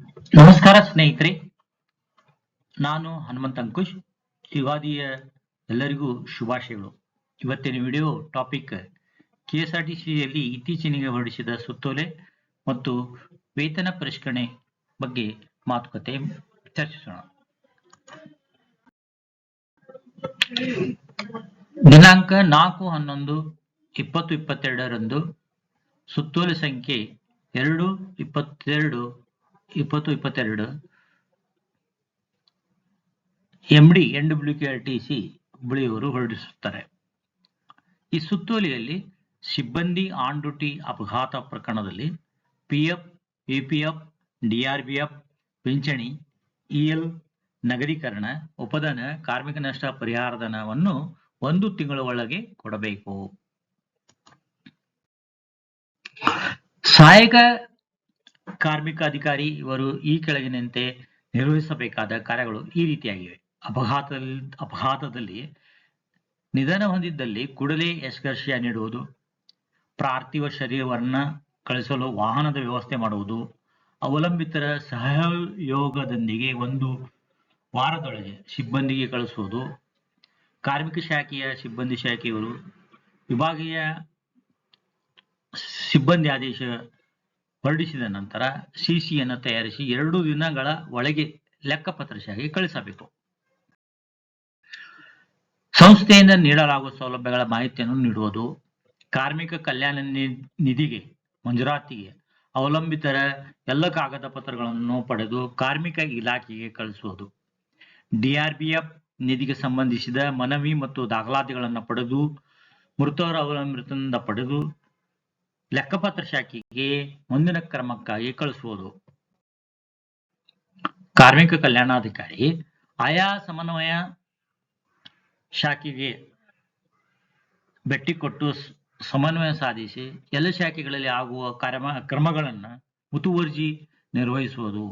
ನಮಸ್ಕಾರ ಸ್ನೇಹಿತರೆ. ನಾನು ಹನುಮಂತ ಅಂಕುಶ್ ಯುಗಾದಿಯ ಎಲ್ಲರಿಗೂ ಶುಭಾಶಯಗಳು. ಇವತ್ತಿನ ವಿಡಿಯೋ ಟಾಪಿಕ್, ಕೆಎಸ್ಆರ್ಟಿಸಿಯಲ್ಲಿ ಇತ್ತೀಚೆಗೆ ಹೊರಡಿಸಿದ ಸುತ್ತೋಲೆ ಮತ್ತು ವೇತನ ಪರಿಷ್ಕರಣೆ ಬಗ್ಗೆ ಮಾತುಕತೆ ಚರ್ಚಿಸೋಣ. ದಿನಾಂಕ ನಾಲ್ಕು ಹನ್ನೊಂದು ಇಪ್ಪತ್ತು ಇಪ್ಪತ್ತೆರಡರಂದು ಸುತ್ತೋಲೆ ಸಂಖ್ಯೆ ಎರಡು ಇಪ್ಪತ್ತೆರಡು ಇಪ್ಪತ್ತು, ಇಪ್ಪತ್ತೆರಡು. M D N W K R T C ಹುಬ್ಬಳ್ಳಿಯವರು ಹೊರಡಿಸುತ್ತಾರೆ. ಈ ಸುತ್ತೋಲೆಯಲ್ಲಿ ಸಿಬ್ಬಂದಿ ಆನ್ ಡ್ಯೂಟಿ ಅಪಘಾತ ಪ್ರಕರಣದಲ್ಲಿ ಪಿಎಫ್ ಬಿ ಡಿಆರ್ಬಿಎಫ್ ಪಿಂಚಣಿ ಇಎಲ್ ನಗರೀಕರಣ, ಉಪಧನ, ಕಾರ್ಮಿಕ ನಷ್ಟ ಪರಿಹಾರಧನವನ್ನು ಒಂದು ತಿಂಗಳ ಒಳಗೆ ಕೊಡಬೇಕು. ಸಹಾಯಕ ಕಾರ್ಮಿಕ ಅಧಿಕಾರಿ ಇವರು ಈ ಕೆಳಗಿನಂತೆ ನಿರ್ವಹಿಸಬೇಕಾದ ಕಾರ್ಯಗಳು ಈ ರೀತಿಯಾಗಿವೆ. ಅಪಘಾತದಲ್ಲಿ ಅಪಘಾತದಲ್ಲಿ ನಿಧನ ಹೊಂದಿದ್ದಲ್ಲಿ ಕೂಡಲೇ ಯಶ್ಕರ್ಷಿಯ ನೀಡುವುದು ಪ್ರಾರ್ಥಿವ ಶರೀರವನ್ನ ಕಳಿಸಲು ವಾಹನದ ವ್ಯವಸ್ಥೆ ಮಾಡುವುದು, ಅವಲಂಬಿತರ ಸಹಯೋಗದೊಂದಿಗೆ ಒಂದು ವಾರದೊಳಗೆ ಸಿಬ್ಬಂದಿಗೆ ಕಳಿಸುವುದು, ಕಾರ್ಮಿಕ ಶಾಖೆಯ ಸಿಬ್ಬಂದಿ ಶಾಖೆಯವರು ವಿಭಾಗೀಯ ಸಿಬ್ಬಂದಿ ಆದೇಶ ಹೊರಡಿಸಿದ ನಂತರ ಸಿಸಿಯನ್ನು ತಯಾರಿಸಿ ಎರಡು ದಿನಗಳ ಒಳಗೆ ಲೆಕ್ಕಪತ್ರ ಶಾಖೆಗೆ ಕಳಿಸಬೇಕು. ಸಂಸ್ಥೆಯಿಂದ ನೀಡಲಾಗುವ ಸೌಲಭ್ಯಗಳ ಮಾಹಿತಿಯನ್ನು ನೀಡುವುದು, ಕಾರ್ಮಿಕ ಕಲ್ಯಾಣ ನಿಧಿಗೆ, ಮಂಜೂರಾತಿಗೆ ಅವಲಂಬಿತರ ಎಲ್ಲ ಕಾಗದ ಪತ್ರಗಳನ್ನು ಪಡೆದು ಕಾರ್ಮಿಕ ಇಲಾಖೆಗೆ ಕಳಿಸುವುದು ಡಿಆರ್ಬಿಎಫ್ ನಿಧಿಗೆ ಸಂಬಂಧಿಸಿದ ಮನವಿ ಮತ್ತು ದಾಖಲಾತಿಗಳನ್ನು ಪಡೆದು ಮೃತರ ಅವಲಂಬಿತರಿಂದ ಪಡೆದು ಲೆಕ್ಕಪತ್ರ ಶಾಖೆಗೆ ಮುಂದಿನ ಕ್ರಮಕ್ಕಾಗಿ ಕಳಿಸುವುದು. ಕಾರ್ಮಿಕ ಕಲ್ಯಾಣಾಧಿಕಾರಿ, ಆಯಾ ಸಮನ್ವಯ ಶಾಖೆಗೆ ಭೇಟಿ ಕೊಟ್ಟು ಸಮನ್ವಯ ಸಾಧಿಸಿ ಎಲ್ಲ ಶಾಖೆಗಳಲ್ಲಿ ಆಗುವ ಕಾರ್ಯ ಕ್ರಮಗಳನ್ನು ಮುತುವರ್ಜಿ ನಿರ್ವಹಿಸುವುದು.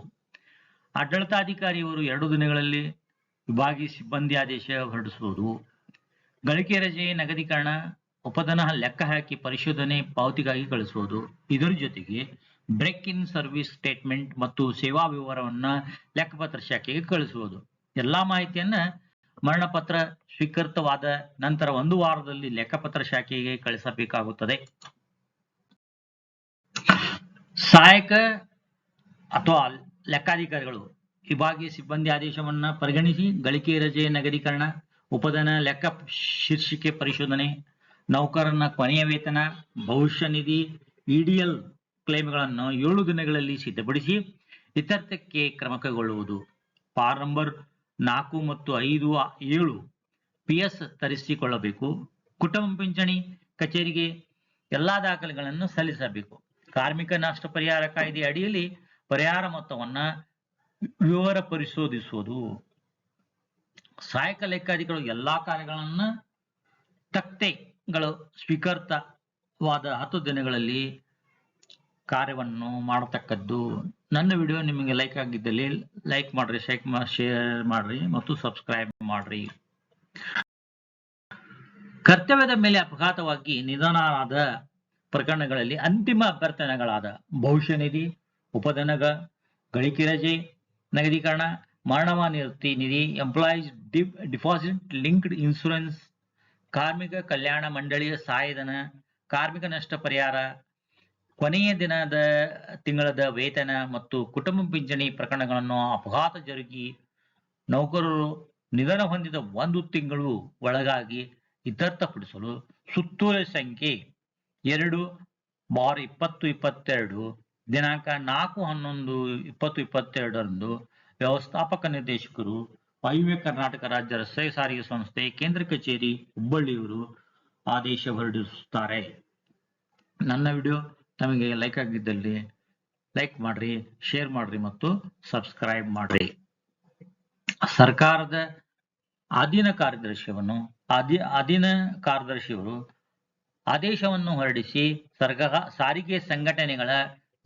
ಆಡಳಿತಾಧಿಕಾರಿಯವರು ಎರಡು ದಿನಗಳಲ್ಲಿ ವಿಭಾಗೀಯ ಸಿಬ್ಬಂದಿ ಆದೇಶ ಹೊರಡಿಸುವುದು. ಗಳಿಕೆ ರಜೆ ನಗದೀಕರಣ ಉಪಧನ ಲೆಕ್ಕ ಹಾಕಿ ಪರಿಶೋಧನೆ ಪಾವತಿಗಾಗಿ ಕಳಿಸುವುದು ಇದರ ಜೊತೆಗೆ ಬ್ರೇಕ್ ಇನ್ ಸರ್ವಿಸ್ ಸ್ಟೇಟ್ಮೆಂಟ್ ಮತ್ತು ಸೇವಾ ವಿವರವನ್ನ ಲೆಕ್ಕಪತ್ರ ಶಾಖೆಗೆ ಕಳಿಸುವುದು ಎಲ್ಲಾ ಮಾಹಿತಿಯನ್ನ ಮರಣಪತ್ರ ಸ್ವೀಕೃತವಾದ ನಂತರ ಒಂದು ವಾರದಲ್ಲಿ ಲೆಕ್ಕಪತ್ರ ಶಾಖೆಗೆ ಕಳಿಸಬೇಕಾಗುತ್ತದೆ. ಸಹಾಯಕ ಅಥವಾ ಲೆಕ್ಕಾಧಿಕಾರಿಗಳು ವಿಭಾಗೀಯ ಸಿಬ್ಬಂದಿ ಆದೇಶವನ್ನ ಪರಿಗಣಿಸಿ, ಗಳಿಕೆ ರಜೆ ನಗರೀಕರಣ, ಉಪಧನ ಲೆಕ್ಕ ಶೀರ್ಷಿಕೆ ಪರಿಶೋಧನೆ ನೌಕರನ ಕೊನೆಯ ವೇತನ, ಭವಿಷ್ಯ ನಿಧಿ ಇಡಿಎಲ್ ಕ್ಲೇಮ್ಗಳನ್ನು ಏಳು ದಿನಗಳಲ್ಲಿ ಸಿದ್ಧಪಡಿಸಿ ಇತರ್ಥಕ್ಕೆ ಕ್ರಮ ಕೈಗೊಳ್ಳುವುದು. ಪಾರ್ ನಂಬರ್ ನಾಲ್ಕು ಮತ್ತು ಐದು ಏಳು ಪಿ ಎಸ್ ತರಿಸಿಕೊಳ್ಳಬೇಕು. ಕುಟುಂಬ ಪಿಂಚಣಿ ಕಚೇರಿಗೆ ಎಲ್ಲಾ ದಾಖಲೆಗಳನ್ನು ಸಲ್ಲಿಸಬೇಕು. ಕಾರ್ಮಿಕ ನಷ್ಟ ಪರಿಹಾರ ಕಾಯ್ದೆ ಅಡಿಯಲ್ಲಿ ಪರಿಹಾರ ಮೊತ್ತವನ್ನ ವಿವರ ಪರಿಶೋಧಿಸುವುದು ಸಹಾಯಕ ಲೆಕ್ಕಾಧಿಕಾರಿಗಳು ಎಲ್ಲಾ ಕಾರ್ಯಗಳನ್ನ ತಕ್ತೆಗಳು ಸ್ವೀಕೃತವಾದ ಹತ್ತು ದಿನಗಳಲ್ಲಿ ಕಾರ್ಯವನ್ನು ಮಾಡತಕ್ಕದ್ದು. ನನ್ನ ವಿಡಿಯೋ ನಿಮಗೆ ಲೈಕ್ ಆಗಿದ್ದಲ್ಲಿ ಲೈಕ್ ಮಾಡ್ರಿ ಶೇಕ್ ಶೇರ್ ಮಾಡ್ರಿ ಮತ್ತು ಸಬ್ಸ್ಕ್ರೈಬ್ ಮಾಡ್ರಿ. ಕರ್ತವ್ಯದ ಮೇಲೆ ಅಪಘಾತವಾಗಿ ನಿಧನರಾದ ಪ್ರಕರಣಗಳಲ್ಲಿ ಅಂತಿಮ ಅಭ್ಯರ್ಥನೆಗಳಾದ ಭವಿಷ್ಯ ನಿಧಿ ಉಪಧನಗ, ಗಳಿಕೆ ರಜೆ, ನಗದೀಕರಣ ಮರಣವ ನಿವೃತ್ತಿ ನಿಧಿ ಎಂಪ್ಲಾಯೀಸ್ ಡಿಪಾಸಿಟ್ ಲಿಂಕ್ಡ್ ಇನ್ಶೂರೆನ್ಸ್ ಕಾರ್ಮಿಕ ಕಲ್ಯಾಣ ಮಂಡಳಿಯ ಸಹಾಯಧನ ಕಾರ್ಮಿಕ ನಷ್ಟ ಪರಿಹಾರ, ಕೊನೆಯ ದಿನದ ತಿಂಗಳದ ವೇತನ ಮತ್ತು ಕುಟುಂಬ ಪಿಂಚಣಿ ಪ್ರಕರಣಗಳನ್ನು ಅಪಘಾತ ಜರುಗಿ ನೌಕರರು ನಿಧನ ಹೊಂದಿದ ಒಂದು ತಿಂಗಳು ಒಳಗಾಗಿ ಇತ್ಯರ್ಥಪಡಿಸಲು ಸುತ್ತೋಲೆ ಸಂಖ್ಯೆ ಎರಡು, ಬಾರ್ ಇಪ್ಪತ್ತು ಇಪ್ಪತ್ತೆರಡು, ದಿನಾಂಕ ನಾಲ್ಕು ಹನ್ನೊಂದು ಇಪ್ಪತ್ತು ಇಪ್ಪತ್ತೆರಡರಂದು ವ್ಯವಸ್ಥಾಪಕ ನಿರ್ದೇಶಕರು ವಾಯುವ್ಯ ಕರ್ನಾಟಕ ರಾಜ್ಯ ರಸ್ತೆ ಸಾರಿಗೆ ಸಂಸ್ಥೆ ಕೇಂದ್ರ ಕಚೇರಿ ಹುಬ್ಬಳ್ಳಿಯವರು ಆದೇಶ ಹೊರಡಿಸುತ್ತಾರೆ. ನನ್ನ ವಿಡಿಯೋ ತಮಗೆ ಲೈಕ್ ಆಗಿದ್ದಲ್ಲಿ ಲೈಕ್ ಮಾಡ್ರಿ, ಶೇರ್ ಮಾಡ್ರಿ ಮತ್ತು ಸಬ್ಸ್ಕ್ರೈಬ್ ಮಾಡ್ರಿ. ಸರ್ಕಾರದ ಅಧೀನ ಕಾರ್ಯದರ್ಶಿಯವನ್ನು ಅಧಿ, ಅಧೀನ ಕಾರ್ಯದರ್ಶಿಯವರು ಆದೇಶವನ್ನು ಹೊರಡಿಸಿ ಸರ್ಗ ಸಾರಿಗೆ ಸಂಘಟನೆಗಳ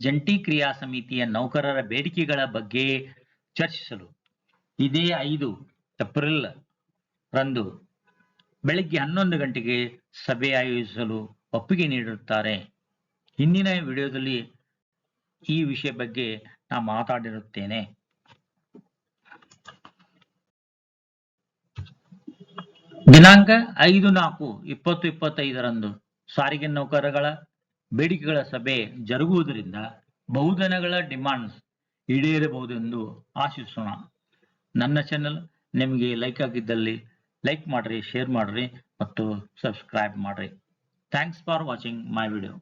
ಜಂಟಿ ಕ್ರಿಯಾ ಸಮಿತಿಯ ನೌಕರರ ಬೇಡಿಕೆಗಳ ಬಗ್ಗೆ ಚರ್ಚಿಸಲು ಇದೇ ಐದು ಏಪ್ರಿಲ್ ರಂದು ಬೆಳಿಗ್ಗೆ ಹನ್ನೊಂದು ಗಂಟೆಗೆ ಸಭೆ ಆಯೋಜಿಸಲು ಒಪ್ಪಿಗೆ ನೀಡಿರುತ್ತಾರೆ. ಹಿಂದಿನ ವಿಡಿಯೋದಲ್ಲಿ ಈ ವಿಷಯ ಬಗ್ಗೆ ನಾ ಮಾತಾಡಿರುತ್ತೇನೆ. ದಿನಾಂಕ ಐದು ನಾಲ್ಕು ಇಪ್ಪತ್ತು ಇಪ್ಪತ್ತೈದರಂದು ಸಾರಿಗೆ ನೌಕರಗಳ ಬೇಡಿಕೆಗಳ ಸಭೆ ಜರುಗುವುದರಿಂದ ಬಹುಧನಗಳ ಡಿಮಾಂಡ್ಸ್ ಈಡೇರಬಹುದೆಂದು ಆಶಿಸೋಣ. ನನ್ನ ಚಾನೆಲ್ ನಿಮಗೆ ಲೈಕ್ ಆಗಿದ್ದಲ್ಲಿ ಲೈಕ್ ಮಾಡ್ರಿ ಶೇರ್ ಮಾಡ್ರಿ ಮತ್ತು ಸಬ್ಸ್ಕ್ರೈಬ್ ಮಾಡ್ರಿ. Thanks for watching my video